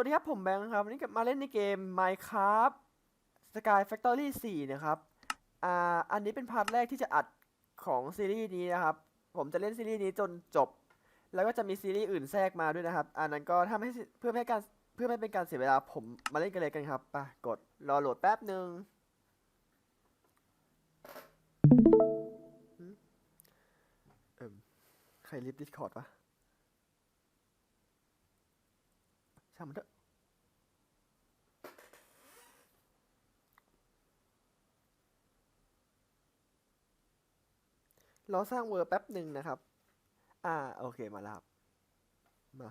วัสดีครับ ผมแบงค์ครับ วันนี้กลับมาเล่นในเกม Minecraft Sky Factory 4 นะครับ อ่า อันนี้เป็นพาร์ทแรกที่จะอัดของซีรีส์นี้นะครับ ผมจะเล่นซีรีส์นี้จนจบ แล้วก็จะมีซีรีส์อื่นแทรกมาด้วยนะครับ อันนั้นก็ถ้าไม่ให้เพื่อไม่ให้การเพื่อไม่เป็นการเสียเวลาผมมาเล่นกันเลยกันครับไปกดรอโหลดแป๊บหนึ่งใครลิฟต์ดิสคอร์ดวะ ช่างมันเถอะรอสร้างเวอร์แป๊บหนึ่งนะครับ อ่า โอเค มาแล้วครับ มา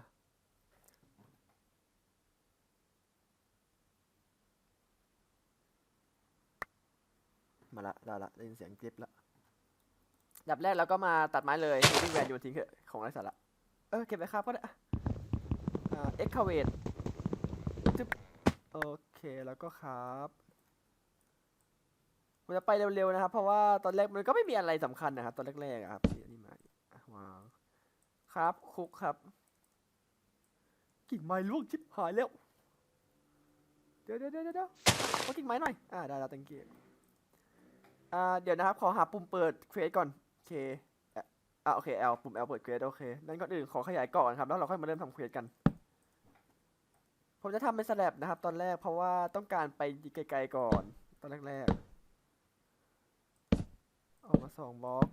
มาละได้ละได้ยินเสียงกริบละดับแรกเราก็มาตัดไม้เลยทิ้งแวนโยนทิ้งเถอะของไร้สาระ เออ เก็บไว้ครับก็ได้ เอ็กคาเวตจึ๊บโอเคแล้วก็ครับผมจะไปเร็วๆนะครับ เพราะว่าตอนแรกมันก็ไม่มีอะไรสำคัญนะครับ ตอนแรกๆครับนี่มาอะวางครับคุกครับ กิ่งไม้ล่วงชิบหายแล้วเดี๋ยวเดี๋ยวเดี๋ยวขอกิ่งไม้หน่อยอ่าได้แล้ว thank you อ่าเดี๋ยวนะครับ ขอหาปุ่มเปิดเควสก่อนโอเคอะอ่าโอเค L ปุ่ม L เปิดเควสโอเคนั้นก่อนอื่นขอขยายเกาะก่อนครับแล้วเราค่อยมาเริ่มทำเควสกัน ผมจะทำเป็นสแลบนะครับ ตอนแรกเพราะว่าต้องการไปไกลๆก่อน ตอนแรกๆ ออกมาสองบล็อก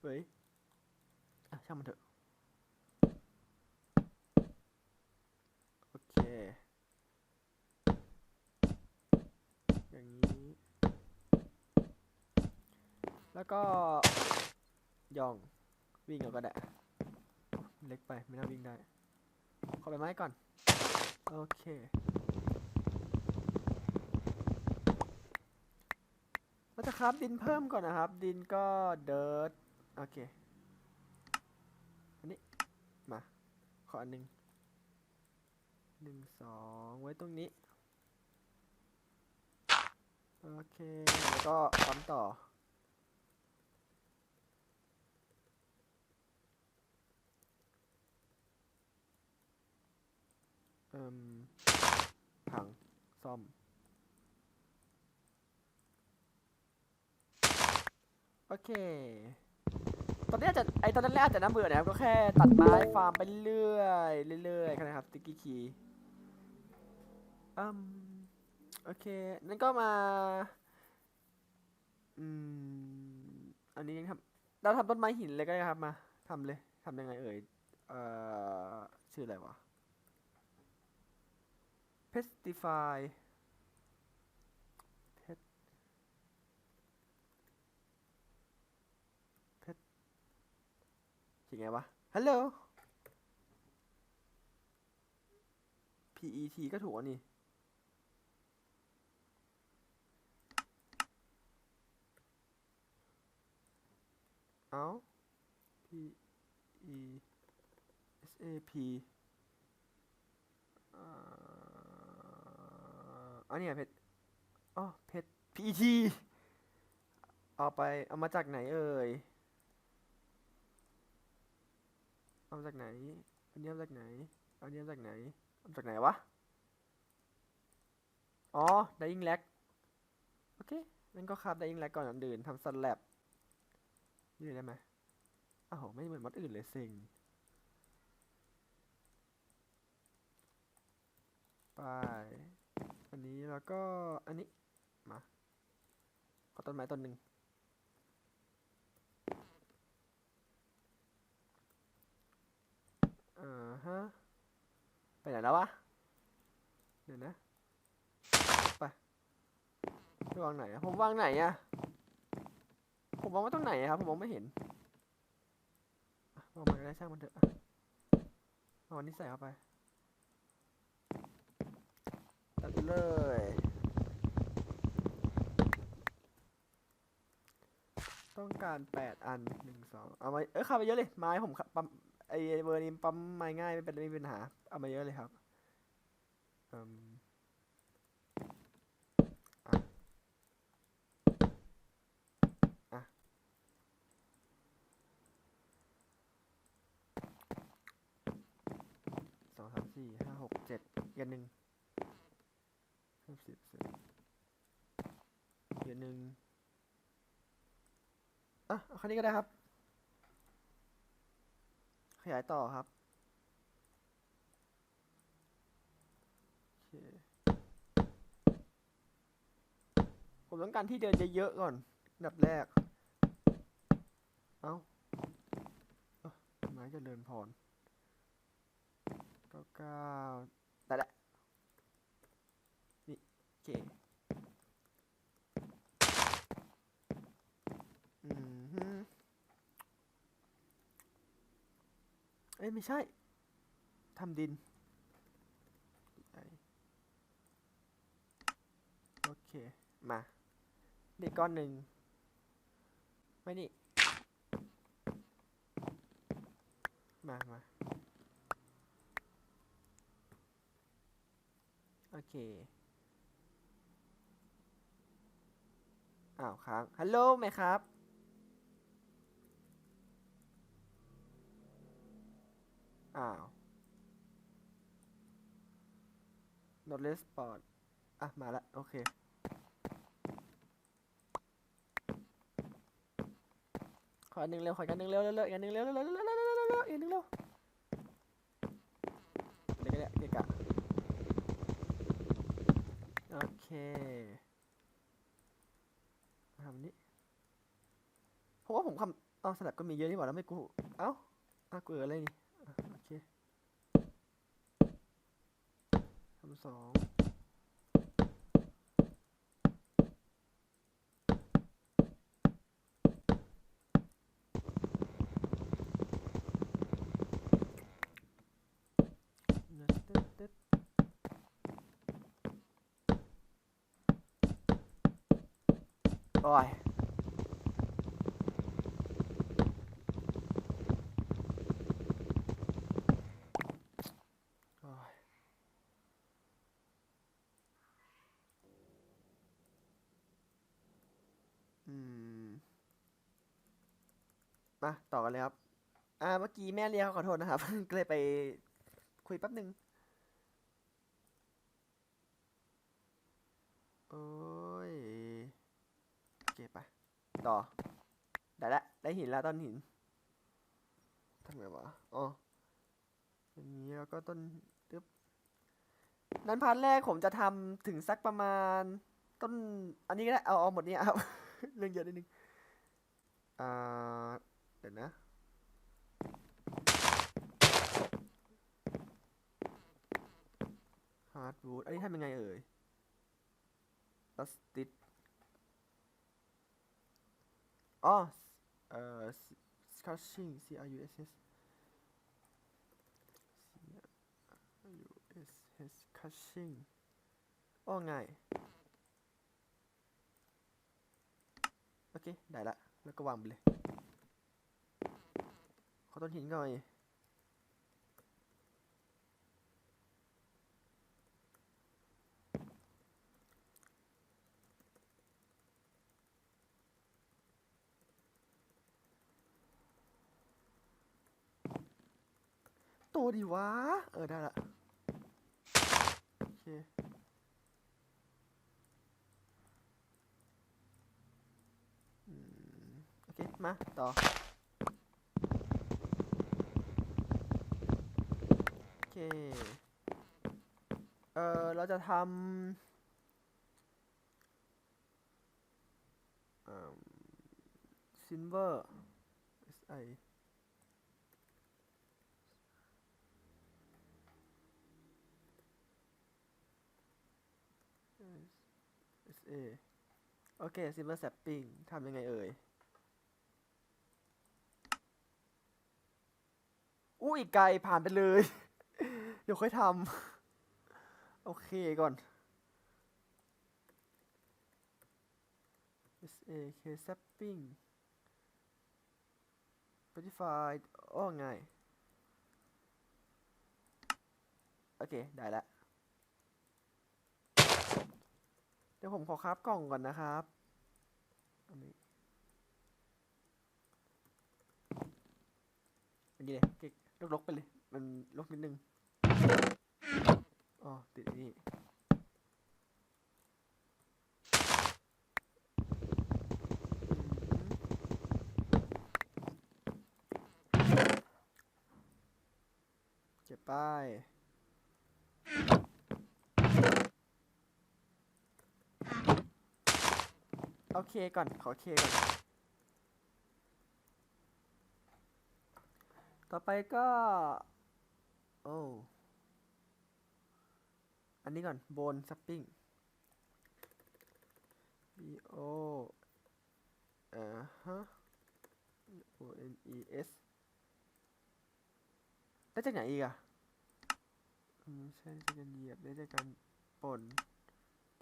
เฮ้ยอะช่างมันเถอะ โอเค อย่างนี้ แล้วก็ยองวิ่งเอาก็ได้เล็กไปไม่น่าวิ่งได้ ขอไปไม้ก่อน โอเค เราจะคราฟดินเพิ่มก่อนนะครับ ดินก็เดิร์ดโอเค อันนี้ มา ขออันหนึ่งหนึ่งสองไว้ตรงนี้ โอเค แล้วก็ปั๊มต่อ เอิ่มพังซ่อม โอเค ตอนนี้อาจจะไอตอนแรกอาจจะน่าเบื่อนะครับ ก็แค่ตัดไม้ฟาร์มไปเรื่อยๆเรื่อยๆกันนะครับติ๊กกี้คีอืมโอเค นั่นก็มา อืม อันนี้ยังทำเราทำต้นไม้หินเลยก็ได้ครับมาทำเลยทำยังไงเอ่ย เอ่อ ชื่ออะไรวะ pestify pet pet เขียนไงวะฮัลโหล PET ก็ถูกนี่เอา P E S A P อ่า อันนี้เพชรอ๋อเพชร PET เอาไปเอามาจากไหนเอ่ย เอามาจากไหน อันนี้เอามาจากไหน อันนี้เอามาจากไหน เอามาจากไหนวะ อ๋อ dying lag โอเคงั้นก็ครับ dying lag ก่อนอันอื่นทำสแลบนี่ได้ไหมอ้าวไม่เหมือนมัดอื่นเลยเซ็งไป แล้วก็อันนี้ มาขอต้นไม้ต้นหนึ่งอ่าฮะ ไปไหนแล้ววะ เดี๋ยวนะ ไปไปวางไหนอะผมวางไหนอะผมวางไว้ตรงไหนอะครับ ผมมองไม่เห็นอะวางมันก็ได้ช่างมันเถอะอะเอาอันนี้ใส่เข้าไป กันเลย ต้องการแปดอันหนึ่งสองเอามาเอ้ยขับไปเยอะเลยไม้ผมปั๊มไอเบอร์นี้ปั๊มไม้ง่ายไม่เป็นไม่มีปัญหา เอามาเยอะเลยครับอืมสองสามสี่ห้าหกเจ็ดยันหนึ่ง ห้าสิบสิบอีกอันหนึ่งอะเอาคันนี้ก็ได้ครับ ขยายต่อครับโอเคผมต้องการที่เดินเยอะๆก่อนอันดับแรก เอ้าเอาไม้จะเดินพรเก้าเก้าแต่ละ นี่โอเคอืมฮึเอ้ยไม่ใช่ทำดิน โอเค มานี่ก้อนหนึ่งไม่นี่ มามาโอเค อ้าวค้างฮัลโหลไหมครับ อ้าว not respond อะ มาละ โอเคขออันหนึ่งเร็วขออีกอันหนึ่งเร็วเร็วเร็วอีกหนึ่งเร็วเร็วเร็วเร็วเร็วเร็วเร็วเร็วเร็วอีกหนึ่งเร็วเดี๋ยวก็ได้เกะกะโอเค ทำนี้ผมว่าผมคำเอาสลับก็มีเยอะนี่หว่าแล้วไม่กู เอ้าอะกูเอออะไรนี่ โอเคทำสองนะตึ๊ดตึ๊ด โอ้ยโอ้ยอืมมาต่อกันเลยครับ อ่า เมื่อกี้แม่เรียกเขาขอโทษนะครับ ก็เลยไปคุยแป๊บหนึ่งโอ้ยโอเคไป ต่อ ได้ละ ได้หินแล้วต้นหินทำไงวะ อ๋ออย่างนี้แล้วก็ต้นตึ๊บนั้นพาร์ทแรกผมจะทำถึงสักประมาณ ต้น อันนี้ก็ได้ เอาเอาหมดนี้ครับ เรื่องเยอะนิดนึง อ่า เดี๋ยวนะฮาร์ดวูดอันนี้ทำยังไงเอ่ยลัสติด อ๋อเอ่อ scratching C R U S S C R U S S crushing อ้อง่าย โอเค ได้ละ แล้วก็วางไปเลย ขอต้นหินก่อน ตัวดีวะ เออ ได้ละ โอเคมโอเค มา ต่อ โอเค เออเราจะทำเอ่อ silver S S A โอเค silver sapping ทำยังไงเอ่ยอู้อีกไกลผ่านไปเลย เดี๋ยวค่อยทำ โอเคก่อน S A K sapping Spotify อ้อง่ายโอเค ได้ละ เดี๋ยวผมขอคราฟกล่องก่อนนะครับอันนี้อันนี้เลยเก๊กลกๆไปเลย มันลกนิดนึงอ๋อติดนี่เก็บป้าย โอเคก่อน ขอเคก่อน ต่อไปก็ โอ้อันนี้ก่อนโบนซัปปิ้ง B O อ่าฮะ O N E S ได้จากไหนอีกอะไม่ใช่จากการเหยียบได้จากการป่น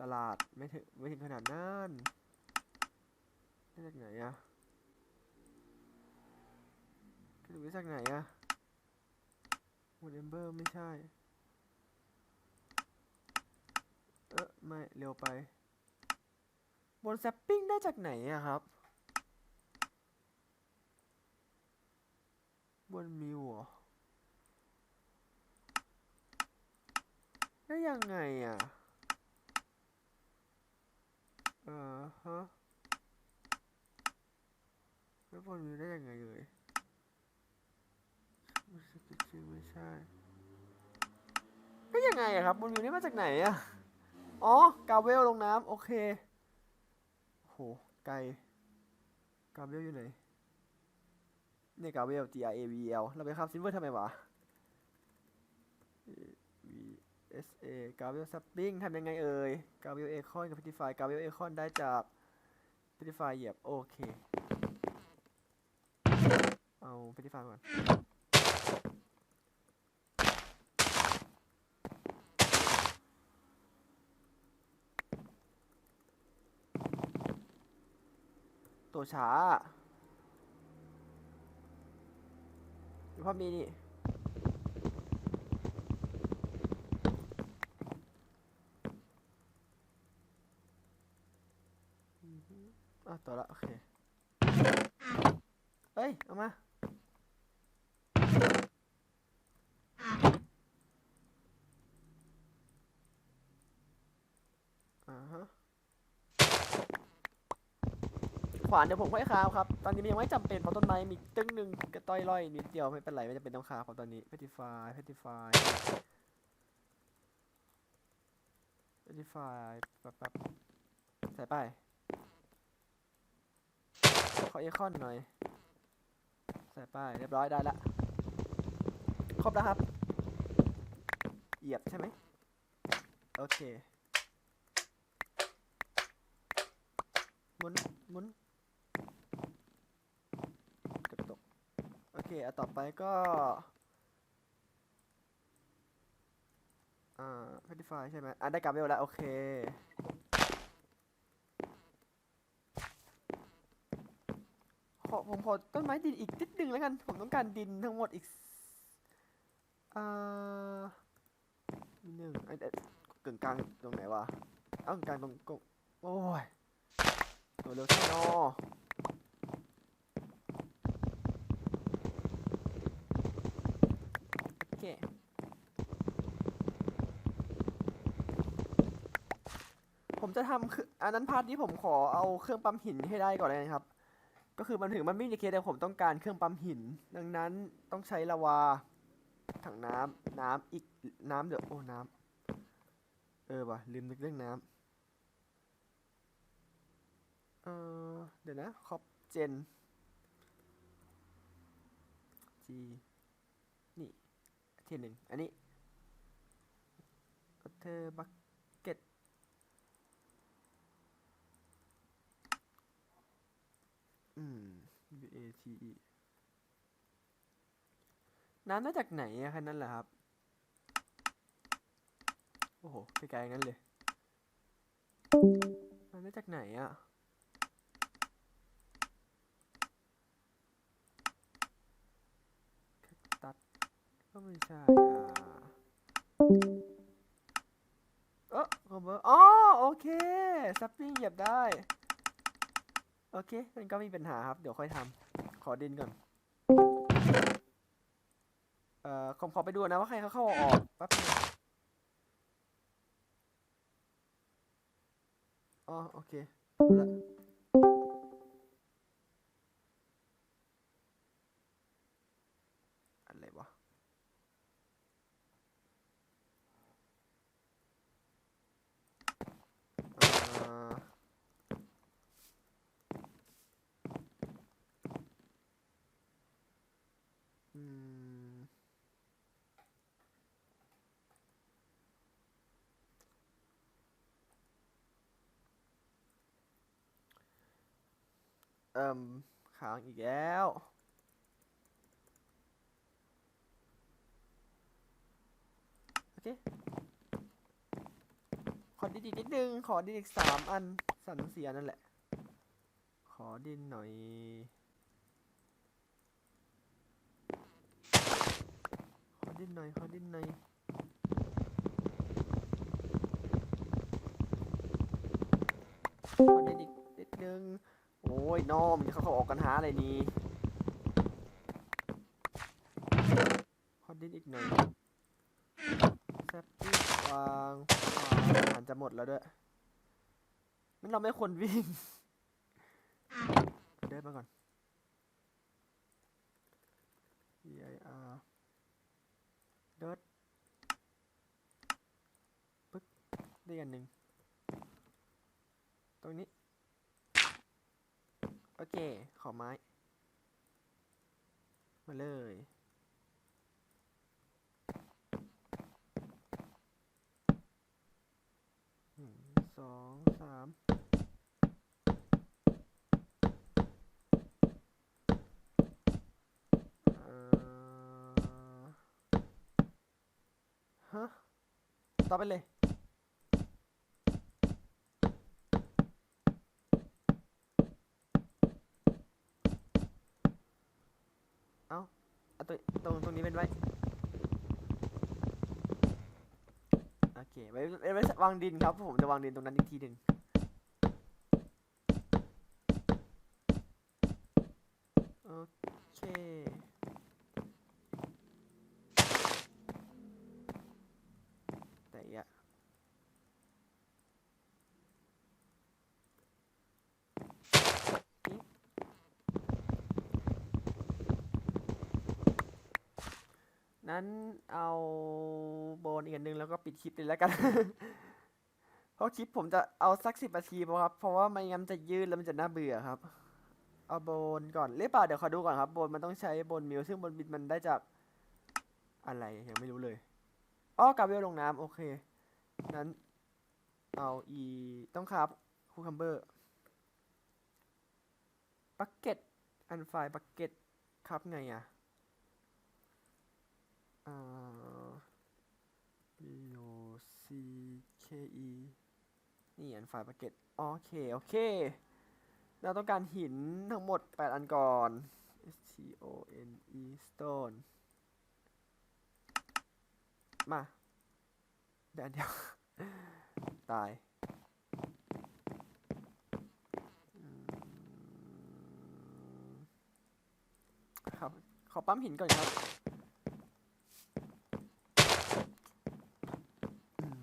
ตลาดไม่ถึงไม่ถึงขนาดนั้นได้จากไหนอะกระดูกได้จากไหนอะโมเดมเบอร์ไม่ใช่ เออไม่ เร็วไป บนแซปปิ้งได้จากไหนอะครับ บนมิวเหรอได้ยังไงอะ ออฮะแล้วบนมิวได้ยังไงเลยไม่ใช่ชื่อไม่ใช่ได้ยังไงอะครับบนมิวนี่มาจากไหนอะอ๋อกาเวลลงน้ำโอเคโหไกลกาเวลอยู่ไหนนี่กาเวล G R A V L เราไปข้ามซิลเวอร์ทำไมวะ V S A กาเวลซับปิ้งทำยังไงเอ่ยกาเวลเอคอนกับพิติฟายกาเวลเอคอนได้จากพิติฟายเหยียบ โอเค เอาพิติฟายก่อน ตัวช้าหรือว่ามีนี่อฮึอะ ต่อละโอเคเฮ้ย เอามา อ่าฮะ ขวานเดี๋ยวผมค่อยคาฟครับ ตอนนี้มันยังไม่จำเป็นเพราะต้นไม้มีตึ้งหนึ่งกระต้อยร่อยนิดเดียวไม่เป็นไรไม่จำเป็นต้องคาฟครับตอนนี้ petrify petrify petrify แป๊บแป๊บใส่ไป ขอเอคอนหน่อย ใส่ไปเรียบร้อยได้ละ ครบแล้วครับ เหยียบใช่ไหม โอเค หมุน หมุนกระตก โอเคอะต่อไปก็อ่า Petrify ใช่ไหมอะได้กราฟเวลแล้ว โอเค ขอผมขอต้นไม้ดินอีกนิดนึงแล้วกัน ผมต้องการดินทั้งหมดอีกอ่านิดนึงไอ้ไอ้กึ่งกลางตรงไหนวะเอ้ากึ่งกลางตรงกงโอ้ยตัวเร็วใช่นอโอเคผมจะทำคืออันนั้นพาร์ทนี้ผมขอเอาเครื่องปั๊มหินให้ได้ก่อนเลยนะครับ ก็คือมันถึงมันไม่มีเคสแต่ผมต้องการเครื่องปั๊มหิน ดังนั้นต้องใช้ลาวาถังน้ำน้ำอีกน้ำเดี๋ยวโอ้น้ำเออว่ะลืมนึกเรื่องน้ำเออเดี๋ยวนะคอปเจน G นี่ทีหนึ่งอันนี้เธอบักเก็ต อืม B A T E น้ำมาจากไหนอะแค่นั้นแหละครับ โอ้โหไกลๆงั้นเลยมันมาจากไหนอะตัดก็ไม่ใช่อะเออคอมเบอร์อ๋อ โอเค ซับปิ้งเหยียบได้ โอเคมันก็ไม่มีปัญหาครับ เดี๋ยวค่อยทำขอดินก่อน เอ่อผมขอไปดูนะว่าใครเขาเข้าออกแป๊บอ๋อโอเค เอิ่มค้างอีกแล้ว โอเค ขอดินอีกนิดนึง ขอดินอีกสามอันสามถึงสี่อันนั่นแหละ ขอดินหน่อยขอดินหน่อยขอดินหน่อยขอดินอีกนิดนึง โอ้ยน้อมเขาเขาออกกันหาอะไรนี่ขอดินอีกหน่อยแซปปี้วางวางอาหารจะหมดแล้วด้วยมันเราไม่ควรวิ่ง เดินมาก่อน E I R เดินปึ๊กได้อันหนึ่งตรงนี้ อเค ขอไม้ มาเลยหนึ่งสองสามฮะต่อไปเลย เอา เอาตัวตรงตรงนี้เป็นไว้โอเคไว้ไว้ไว้วางดินครับผมจะวางดินตรงนั้นอีกทีหนึ่งโอเค แต่อีกอะปิ๊บ นั้นเอาโบนอีกอันหนึงแล้วก็ปิดคลิปเลยแล้วกัน เพราะคลิปผมจะเอาสักสิบนาทีพอครับ เพราะว่าไม่งั้นมันจะยืดแล้วมันจะน่าเบื่อครับ เอาโบนก่อนหรือเปล่าเดี๋ยวขอดูก่อนครับโบนมันต้องใช้โบนมิลซึ่งโบนบิดมันได้จากอะไรยังไม่รู้เลยอ๋อกาเวลลงน้ำโอเค นั้น เอาอีต้องครับคูคัมเบอร์บักเก็ตอันไฟบักเก็ตครับไงอะ่า B O C K E นี่อันไฟล์บักเก็ตโอเค โอเค เราต้องการหินทั้งหมด 8 อันก่อน S T O N E stone มาเดี๋ยวเดียว ตายครับ ขอปั๊มหินก่อนครับ อืม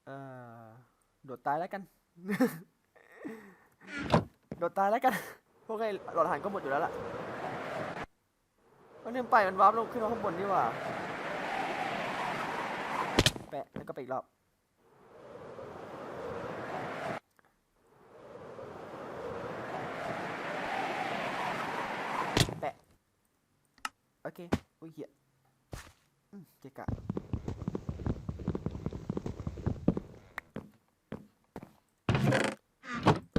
เอ่อโดดตายแล้วกัน โดดตายแล้วกันพวกไอ้หลอดอาหารก็หมดอยู่แล้วล่ะก็เนี่ยไปมันวาร์ปลงขึ้นมาข้างบนนี่หว่า แปะแล้วก็ไปอีกรอบ แปะ โอเค อุ้ยเหี้ยอืมเกะกะ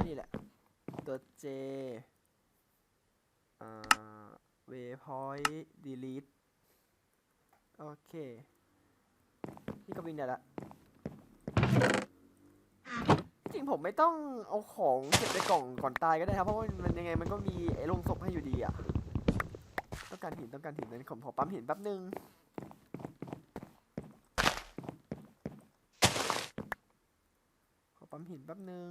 นี่แหละ ตัว J อ่า waypoint delete โอเค นี่ก็วิ่งได้ละ จริงผมไม่ต้องเอาของเก็บในกล่องก่อนตายก็ได้ครับ เพราะว่ามันยังไงมันก็มีไอ้ลงศพให้อยู่ดีอะต้องการหินต้องการหินนั้นผมขอปั๊มหินแป๊บนึงขอปั๊มหินแป๊บนึง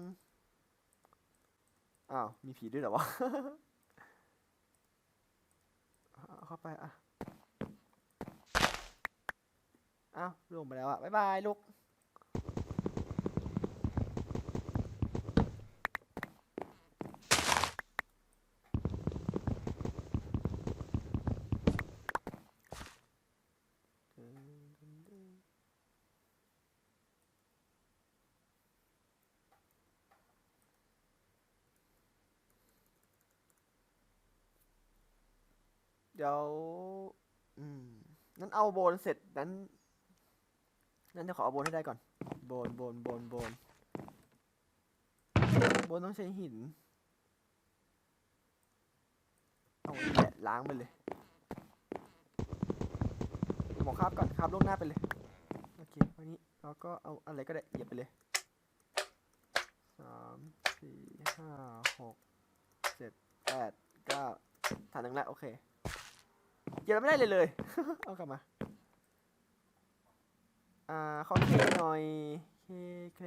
อ้าว มีผีด้วยเหรอวะเอาเข้าไปอะ อ้าวลงไปแล้วอะ บ๊ายบายลูก ดี๋ยว อืมนั้นเอาโบนเสร็จนั้น นั้นจะขอเอาโบนให้ได้ก่อน โบนโบนโบนโบนโบนต้องใช้หินเอาแหละล้างไปเลยหมอคาบก่อนคาบล่วงหน้าไปเลย โอเควันนี้เราก็เอาอะไรก็ได้เหยียบไปเลยสามสี่ห้าหกเจ็ดแปดเก้าฐานหนึ่งแล้วโอเค เหยียบไม่ได้เลยเลย เอากลับมา อ่าขอเคหน่อย เคเค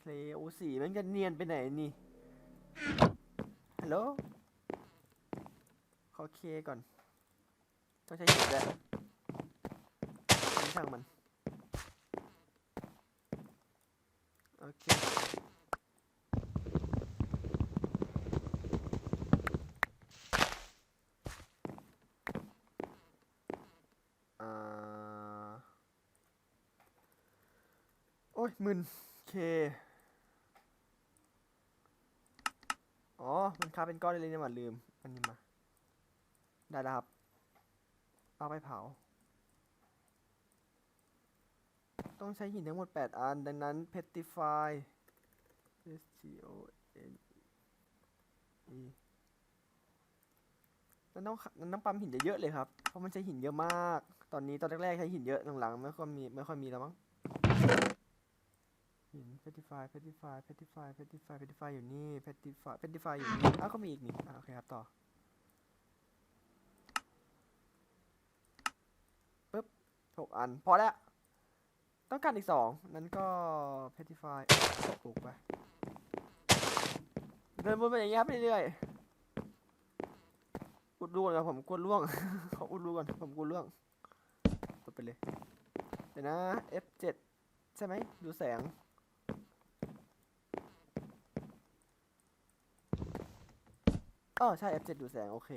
เคโอ้สีมันจะเนียนไปไหนนี่ฮัลโหลขอเคก่อน ต้องใช้หินด้วยช่างมัน โอเค อ้ยมึนเค อ๋อ มันคาเป็นก้อนเลยเนี่ยหว่าลืม อันนี้มา ได้แล้วครับ เอาไปเผา ต้องใช้หินทั้งหมด 8 อัน ดังนั้น petrify S T O N E มันต้องมันต้องปั๊มหินเยอะๆเลยครับ เพราะมันใช้หินเยอะมาก ตอนนี้ตอนแรกๆใช้หินเยอะ หลังๆไม่ค่อยมีไม่ค่อยมีแล้วมั้ง petrify petrify petrify petrify petrify อยู่นี่ petrify petrify อยู่นี่อ้าวก็มีอีกนี่อะโอเคครับ ต่อปึ๊บหกอัน พอแล้ว ต้องการอีกสองนั้นก็ petrify ปลูกไป เดินบนไปอย่างเงี้ยครับเรื่อยๆอุดรูก่อนครับผมกลัวล่วงขออุดรูก่อนผมกลัวล่วงกดไปเลย เดี๋ยวนะ F7 ใช่ไหมดูแสง อ๋อใช่ F7 ดูแสง โอเค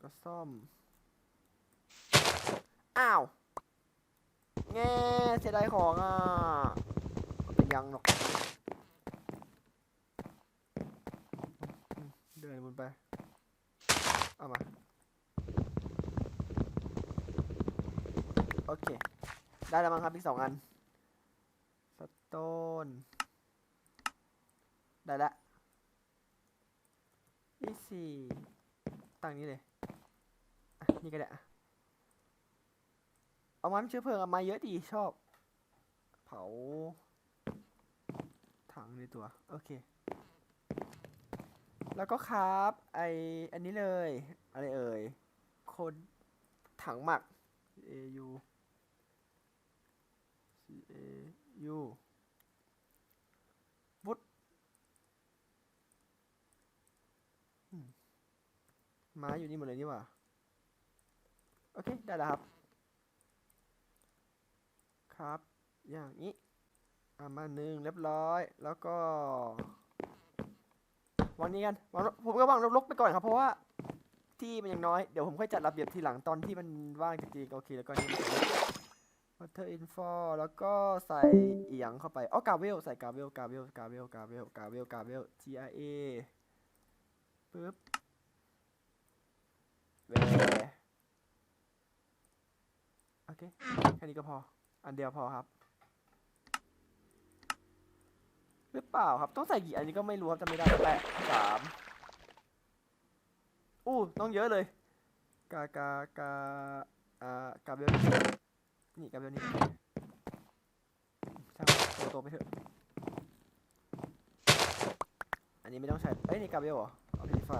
ก็ซ่อม อ้าว แง่เสียดายของอะ เป็นยังหรอก เดินบนไป เอามา โอเค ได้แล้วมั้งครับอีกสองอันสโตน ได้ล้วนี่สี่ตั้งนี้เลยนี่ก็ได้เอาไม้เชื้อเพลิงเอาม้เยอะดีชอบ เผา ถังในตัว โอเค แล้วก็ครับไออันนี้เลย อะไรเอ่ยคนถังหมัก A U C A U วุดอืม ไม้อยู่นี่หมดเลยนี่หว่า โอเค ได้แล้วครับ ครับ อย่างนี้อ่ามาหนึ่งเรียบร้อย แล้วก็วางนี้กันวางผมก็วางลกๆไปก่อนครับ เพราะว่าที่มันยังน้อย เดี๋ยวผมค่อยจัดระเบียบทีหลังตอนที่มันว่างจริงๆโอเค แล้วก็นี่ water info แล้วก็ใส่เอียงเข้าไปอ๋อกาเวล ใส่กาเวล กาเวล กาเวล กาเวล กาเวล กาเวล G R A ปึ๊บ เวโอเค แค่นี้ก็พอ อันเดียวพอครับ หรือเปล่าครับ ต้องใส่กี่อันนี้ก็ไม่รู้ครับจำไม่ได้แปดสามอู้ต้องเยอะเลย กากากาอ่ากาเบลนี่กาเบลนี่ช่างโตโตไปเถอะ อันนี้ไม่ต้องใช้เอ้ยนี่กาเบลเหรอเอาพิไฟ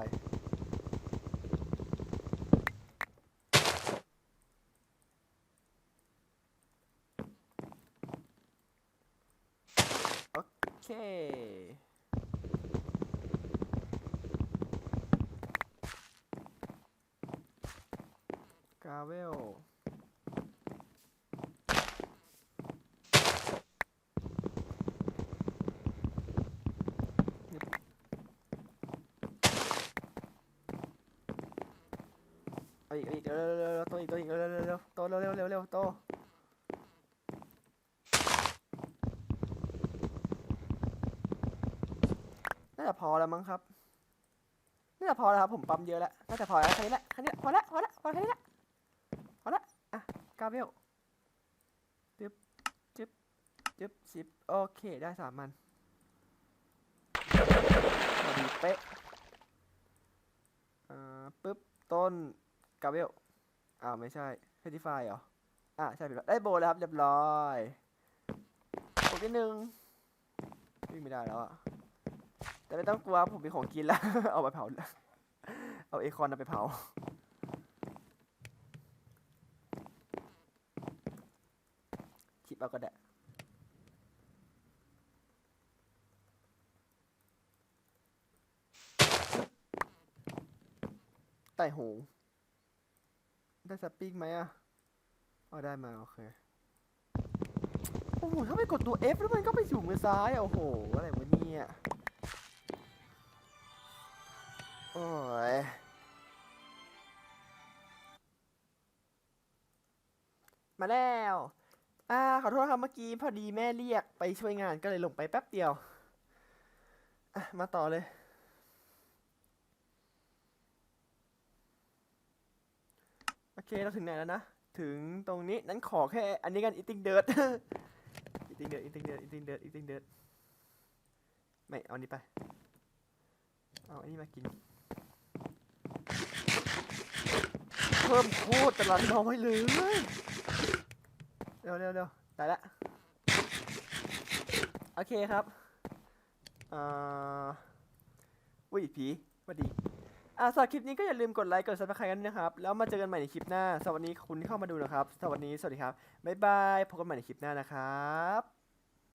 โอเคกาเวลเอาอีกเอา อแล้วมั้งครับน่าจะพอแล้วครับผมปั๊มเยอะแล้วน่าจะพอแล้วแค่นี้แหละแค่นี้พอละพอละพอแค่นี้แหละพอละอะกาเวลจึ๊บจึ๊บจึ๊บสิบโอเคได้สามมันพอดีเป๊ะอ่าปึ๊บต้นกาเวลอ้าวไม่ใช่เฟติฟายเหรออะใช่ผิดแล้วได้โบแล้วครับเรียบร้อยกดนิดนึงวิ่งไม่ได้แล้วอะ แต่ไม่ต้องกลัวผมมีของกินแล้ว เอาไปเผา เอาเอคอนไปเผา คิดเอาก็ได้ไต่หงได้สปปิ้งไหมอะเอาได้มา โอเค โอ้โห ถ้าไม่กดตัว F แล้วมันก็ไปอยู่มือซ้าย โอ้โห อะไรวะเนี่ย โอ้ยมาแล้ว อ่า ขอโทษครับเมื่อกี้พอดีแม่เรียกไปช่วยงานก็เลยลงไปแป๊บเดียว อะ มาต่อเลย โอเค เราถึงไหนแล้วนะ ถึงตรงนี้ นั้นขอแค่ อันนี้กัน eating dirt eating dirt eating dirt eating dirt eating dirt ไม่ เอาอันนี้ไป เอาอันนี้มากิน เพิ่มโคตรแต่ละน้อยเลยเร็วเร็วเร็วได้ละโอเคครับอ่าอุ้ยผีสวัสดีอ่าสำหรับคลิปนี้ก็อย่าลืมกดไลค์กดซับสไครต์กันนะครับ แล้วมาเจอกันใหม่ในคลิปหน้า สวัสดีคุณที่เข้ามาดูนะครับ สวัสดีสวัสดีครับ บ๊ายบาย พบกันใหม่ในคลิปหน้านะครับ